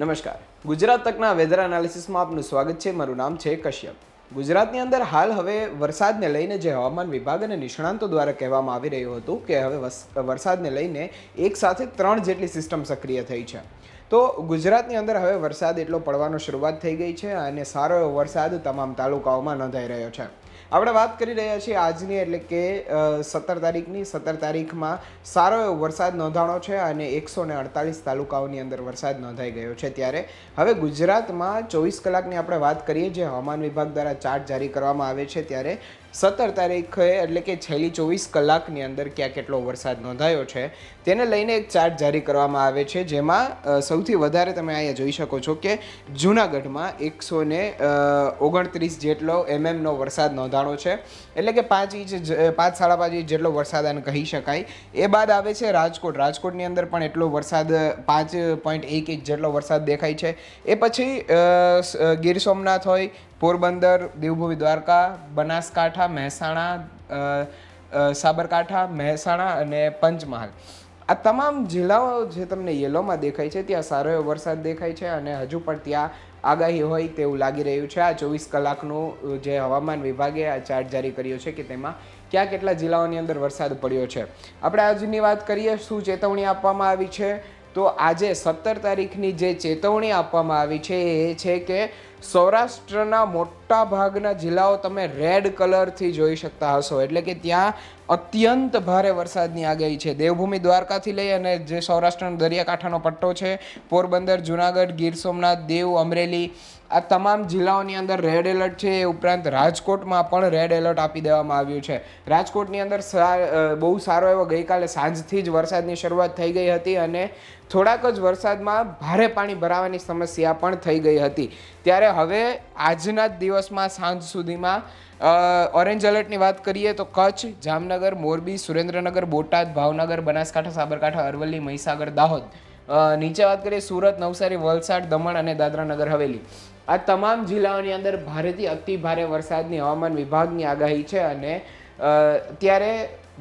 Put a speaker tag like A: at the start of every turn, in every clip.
A: નમસ્કાર. ગુજરાત તકના વેધર એનાલિસિસમાં આપનું સ્વાગત છે. મારું નામ છે કશ્યપ. ગુજરાતની અંદર હાલ હવે વરસાદને લઈને જે હવામાન વિભાગ અને નિષ્ણાંતો દ્વારા કહેવામાં આવી રહ્યું હતું કે હવે વરસાદને લઈને એક સાથે ત્રણ જેટલી સિસ્ટમ સક્રિય થઈ છે. તો ગુજરાતની અંદર હવે વરસાદ એટલો પડવાનો શરૂઆત થઈ ગઈ છે અને સારો એવો વરસાદ તમામ તાલુકાઓમાં નોંધાઈ રહ્યો છે. આપણે વાત કરી રહ્યા છીએ આજની, એટલે કે સત્તર તારીખની. સત્તર તારીખમાં સારો એવો વરસાદ નોંધાણો છે અને એકસો ને અડતાલીસ તાલુકાઓની અંદર વરસાદ નોંધાઈ ગયો છે ત્યારે. હવે ગુજરાતમાં ચોવીસ કલાકની આપણે વાત કરીએ, જે હવામાન વિભાગ દ્વારા ચાર્ટ જારી કરવામાં આવે છે ત્યારે સત્તર તારીખે, એટલે કે છેલ્લી ચોવીસ કલાકની અંદર ક્યાં કેટલો વરસાદ નોંધાયો છે, તેને લઈને એક ચાર્ટ જારી કરવામાં આવે છે, જેમાં સૌથી વધારે તમે અહીંયા જોઈ શકો છો કે જૂનાગઢમાં એકસો ને ઓગણત્રીસ જેટલો એમએમનો વરસાદ નોંધાણો છે. એટલે કે પાંચ ઇંચ પાંચ સાડા પાંચ ઇંચ જેટલો વરસાદ આને કહી શકાય. એ બાદ આવે છે રાજકોટ. રાજકોટની અંદર પણ એટલો વરસાદ પાંચ પોઈન્ટ એક ઇંચ જેટલો વરસાદ દેખાય છે. એ પછી ગીર સોમનાથ હોય, પોરબંદર, દેવભૂમિ દ્વારકા, બનાસકાંઠા, મહેસાણા સાબરકાંઠા, મહેસાણા અને પંચમહાલ. આ તમામ જિલ્લાઓ જે તમને યલોમાં દેખાય છે, ત્યાં સારો એવો વરસાદ દેખાય છે અને હજુ પણ ત્યાં આગાહી હોય તેવું લાગી રહ્યું છે. આ ચોવીસ કલાકનું જે હવામાન વિભાગે આ ચાર્ટ જારી કર્યો છે કે તેમાં ક્યાં કેટલા જિલ્લાઓની અંદર વરસાદ પડ્યો છે. આપણે આજની વાત કરીએ, શું ચેતવણી આપવામાં આવી છે? તો આજે સત્તર તારીખની જે ચેતવણી આપવામાં આવી છે એ છે કે સૌરાષ્ટ્રના મોટા ભાગના જિલ્લાઓ તમે રેડ કલરથી જોઈ શકતા હશો. એટલે કે ત્યાં અત્યંત ભારે વરસાદની આગાહી છે. દેવભૂમિ દ્વારકાથી લઈ અને જે સૌરાષ્ટ્રનો દરિયાકાંઠાનો પટ્ટો છે, પોરબંદર, જુનાગઢ, ગીર સોમનાથ, દેવ, અમરેલી, આ તમામ જિલ્લાઓની અંદર રેડ એલર્ટ છે. એ ઉપરાંત રાજકોટમાં પણ રેડ એલર્ટ આપી દેવામાં આવ્યું છે. રાજકોટની અંદર બહુ સારો એવો ગઈકાલે સાંજથી જ વરસાદની શરૂઆત થઈ ગઈ હતી અને થોડાક જ વરસાદમાં ભારે પાણી ભરાવાની સમસ્યા પણ થઈ ગઈ હતી. ત્યારે હવે આજના જ દિવસમાં સાંજ સુધીમાં ઓરેન્જ એલર્ટની વાત કરીએ તો કચ્છ, જામનગર, મોરબી, સુરેન્દ્રનગર, બોટાદ, ભાવનગર, બનાસકાંઠા, સાબરકાંઠા, અરવલ્લી, મહીસાગર, દાહોદ નીચે વાત કરીએ સુરત, નવસારી, વલસાડ, દમણ અને દાદરા નગર હવેલી. આ તમામ જિલ્લાઓની અંદર ભારેથી અતિ ભારે વરસાદની હવામાન વિભાગની આગાહી છે અને ત્યારે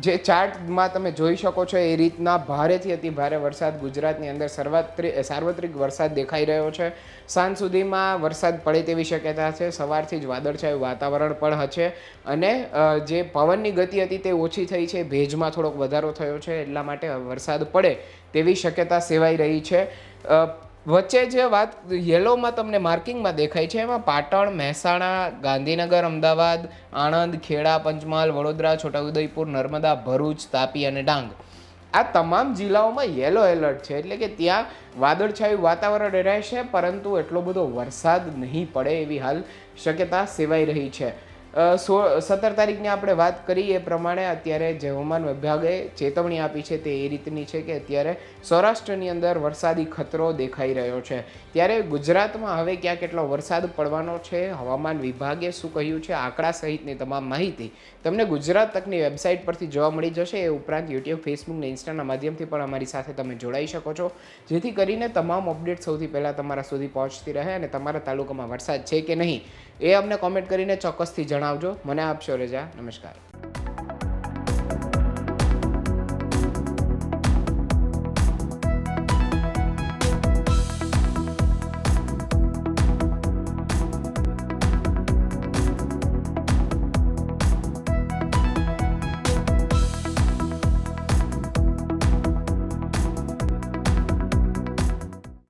A: જે ચાર્ટમાં તમે જોઈ શકો છો, એ રીતના ભારેથી અતિ ભારે વરસાદ ગુજરાતની અંદર સર્વાત્રિ સાર્વત્રિક વરસાદ દેખાઈ રહ્યો છે. સાંજ સુધીમાં વરસાદ પડે તેવી શક્યતા છે. સવારથી જ વાદળછાયું વાતાવરણ પણ હશે અને જે પવનની ગતિ હતી તે ઓછી થઈ છે. ભેજમાં થોડોક વધારો થયો છે, એટલા માટે વરસાદ પડે તેવી શક્યતા સેવાઈ રહી છે. વચ્ચે જે વાત યલોમાં તમને માર્કિંગમાં દેખાય છે, એમાં પાટણ, મહેસાણા, ગાંધીનગર, અમદાવાદ, આણંદ, ખેડા, પંચમહાલ, વડોદરા, છોટાઉદેપુર, નર્મદા, ભરૂચ, તાપી અને ડાંગ. આ તમામ જિલ્લાઓમાં યલો એલર્ટ છે, એટલે કે ત્યાં વાદળછાયું વાતાવરણ રહેશે, પરંતુ એટલો બધો વરસાદ નહીં પડે એવી હાલ શક્યતા સેવાઈ રહી છે. સો, સત્તર તારીખની આપણે વાત કરી એ પ્રમાણે અત્યારે જે હવામાન વિભાગે ચેતવણી આપી છે તે એ રીતની છે કે અત્યારે સૌરાષ્ટ્રની અંદર વરસાદી ખતરો દેખાઈ રહ્યો છે. ત્યારે ગુજરાતમાં હવે ક્યાં કેટલો વરસાદ પડવાનો છે, હવામાન વિભાગે શું કહ્યું છે, આંકડા સહિતની તમામ માહિતી તમને ગુજરાત તકની વેબસાઇટ પરથી જોવા મળી જશે. એ ઉપરાંત યુટ્યુબ, ફેસબુક ને ઇન્સ્ટાના માધ્યમથી પણ અમારી સાથે તમે જોડાઈ શકો છો. જેથી કરીને તમામ અપડેટ સૌથી પહેલાં તમારા સુધી પહોંચતી રહે અને તમારા તાલુકામાં વરસાદ છે કે નહીં એ અમને કોમેન્ટ કરીને ચોક્કસથી જણાવજો મને આપશો રજા. નમસ્કાર.